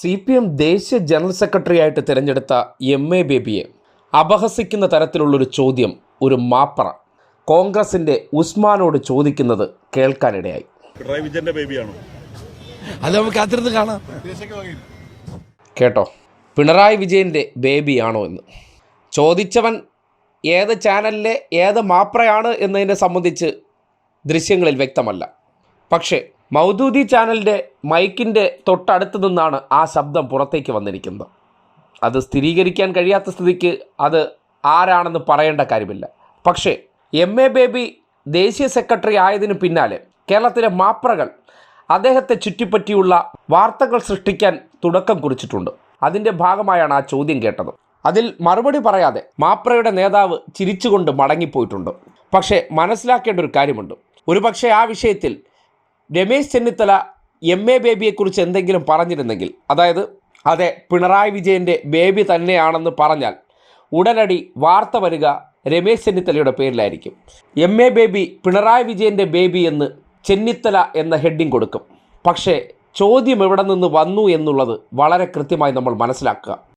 C P M ദേശീയ general secretary ആയിട്ട് തിരഞ്ഞെടുത്ത എം എ ബേബിയെ അപഹസിക്കുന്ന തരത്തിലുള്ളൊരു ചോദ്യം ഒരു മാപ്പറ. കോൺഗ്രസിന്റെ ഉസ്മാനോട് ചോദിക്കുന്നത് കേൾക്കാനിടയായി. പിണറായി വിജയന്റെ ബേബിയാണോ? അത് നമുക്ക് കാത്തിരുന്ന് കാണാം. കേട്ടോ. പിണറായി വിജയന്റെ ബേബിയാണോ എന്ന്. ചോദിച്ചവൻ ഏത് ചാനലിലെ ഏത് മാപ്രയാണ് എന്നതിനെ സംബന്ധിച്ച് ദൃശ്യങ്ങളിൽ വ്യക്തമല്ല. പക്ഷേ മൗദൂദി ചാനലിന്റെ മൈക്കിന്റെ തൊട്ടടുത്ത് നിന്നാണ് ആ ശബ്ദം പുറത്തേക്ക് വന്നിരിക്കുന്നത്. അത് സ്ഥിരീകരിക്കാൻ കഴിയാത്ത സ്ഥിതിക്ക് അത് ആരാണെന്ന് പറയേണ്ട കാര്യമില്ല. പക്ഷേ എം എ ബേബി ദേശീയ സെക്രട്ടറി ആയതിന് പിന്നാലെ കേരളത്തിലെ മാപ്രകൾ അദ്ദേഹത്തെ ചുറ്റിപ്പറ്റിയുള്ള വാർത്തകൾ സൃഷ്ടിക്കാൻ തുടക്കം കുറിച്ചിട്ടുണ്ട്. അതിന്റെ ഭാഗമായാണ് ആ ചോദ്യം കേട്ടത്. അതിൽ മറുപടി പറയാതെ മാപ്രയുടെ നേതാവ് ചിരിച്ചുകൊണ്ട് മടങ്ങിപ്പോയിട്ടുണ്ട്. പക്ഷേ മനസ്സിലാക്കേണ്ട ഒരു കാര്യമുണ്ട്. ഒരുപക്ഷെ ആ വിഷയത്തിൽ രമേശ് ചെന്നിത്തല എം എ ബേബിയെക്കുറിച്ച് എന്തെങ്കിലും പറഞ്ഞിരുന്നെങ്കിൽ അതായത് അതെ പിണറായി വിജയന്റെ ബേബി തന്നെയാണെന്ന് പറഞ്ഞാൽ ഉടനടി വാർത്ത വരിക രമേശ് ചെന്നിത്തലയുടെ പേരിലായിരിക്കും. എം എ ബേബി പിണറായി വിജയന്റെ ബേബി എന്ന് ചെന്നിത്തല എന്ന ഹെഡിങ് കൊടുക്കും. പക്ഷേ ചോദ്യം എവിടെ നിന്ന് വന്നു എന്നുള്ളത് വളരെ കൃത്യമായി നമ്മൾ മനസ്സിലാക്കുക.